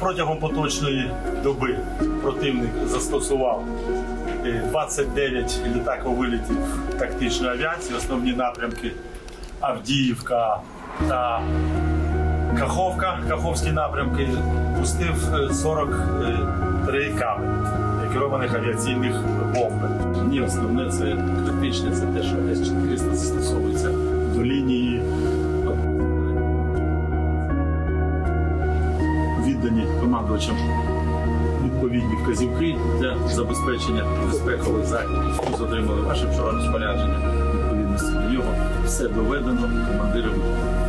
Протягом поточної доби противник застосував е, 29 літаковилітів тактичної авіації, основні напрямки Авдіївка та Каховка, Каховські напрямки, пустив е, 43 каби керованих авіаційних бомби. Ні, основне це критичне, це те, що С-400 застосовується віддані командувачам відповідні вказівки для забезпечення безпекових заходів. Ми отримали ваше вчора розпорядження відповідності до нього. Все доведено командиром штабу.